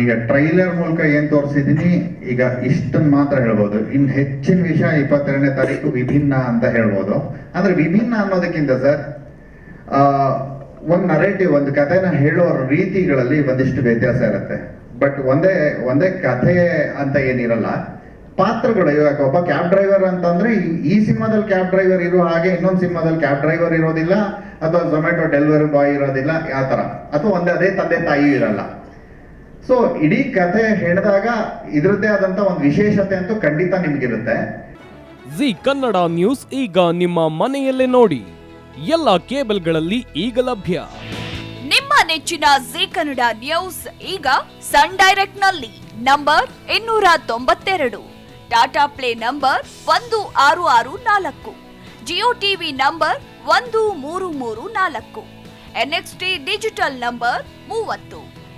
ನಾನೀಗ ಟ್ರೈಲರ್ ಮೂಲಕ ಏನ್ ತೋರಿಸಿದೀನಿ ಈಗ ಇಷ್ಟನ್ ಮಾತ್ರ ಹೇಳ್ಬೋದು. ಇನ್ ಹೆಚ್ಚಿನ ವಿಷಯ ಇಪ್ಪತ್ತೆರಡನೇ ತಾರೀಕು ವಿಭಿನ್ನ ಅಂತ ಹೇಳ್ಬೋದು. ಅಂದ್ರೆ ವಿಭಿನ್ನ ಅನ್ನೋದಕ್ಕಿಂತ ಸರ್ ಒಂದು ನರೇಟಿವ್ ಒಂದು ಕಥೆನ ಹೇಳೋ ರೀತಿಗಳಲ್ಲಿ ಒಂದಿಷ್ಟು ವ್ಯತ್ಯಾಸ ಇರುತ್ತೆ. ಬಟ್ ಒಂದೇ ಒಂದೇ ಕಥೆ ಅಂತ ಏನಿರಲ್ಲ, ಪಾತ್ರಗಳು ಇವಾಗ ಒಬ್ಬ ಕ್ಯಾಬ್ ಡ್ರೈವರ್ ಅಂತಂದ್ರೆ ಈ- ಈ ಸಿನಿಮಾದಲ್ಲಿ ಕ್ಯಾಬ್ ಡ್ರೈವರ್ ಇರೋ ಹಾಗೆ ಇನ್ನೊಂದು ಸಿನಿಮಾದಲ್ಲಿ ಕ್ಯಾಬ್ ಡ್ರೈವರ್ ಇರೋದಿಲ್ಲ, ಅಥವಾ ಝೊಮ್ಯಾಟೊ ಡೆಲಿವರಿ ಬಾಯ್ ಇರೋದಿಲ್ಲ, ಆ ಥರ. ಅಥವಾ ಒಂದೇ, ಅದೇ ತಂದೆ ತಾಯಿ ಇರಲ್ಲ. ಸೊ ಇಡೀ ಕಥೆ ಹೇಳಿದಾಗ ಇದರದ್ದೇ ಆದಂತ ಒಂದು ವಿಶೇಷತೆ ಅಂತೂ ಖಂಡಿತ ನಿಮ್ಗಿರುತ್ತೆ. ಜಿ ಕನ್ನಡ ನ್ಯೂಸ್ ಈಗ ನಿಮ್ಮ ಮನೆಯಲ್ಲೇ ನೋಡಿ. ಎಲ್ಲ ಕೇಬಲ್ಗಳಲ್ಲಿ ಈಗ ಲಭ್ಯ. ನಿಮ್ಮ ನೆಚ್ಚಿನ ಜಿ ಕನ್ನಡ ನ್ಯೂಸ್ ಈಗ ಸನ್ ಡೈರೆಕ್ಟ್ನಲ್ಲಿ ನಂಬರ್ ಇನ್ನೂರ ತೊಂಬತ್ತೆರಡು ಟಾಟಾ ಪ್ಲೇ ನಂಬರ್ ಒಂದು ಆರು ಆರು ನಾಲ್ಕು ಜಿಯೋ ಟಿವಿ ನಂಬರ್ ಒಂದು ಮೂರು ಮೂರು ನಾಲ್ಕು ಎನ್ಎಕ್ಸ್ಟಿ ಡಿಜಿಟಲ್ ನಂಬರ್ ಮೂವತ್ತು.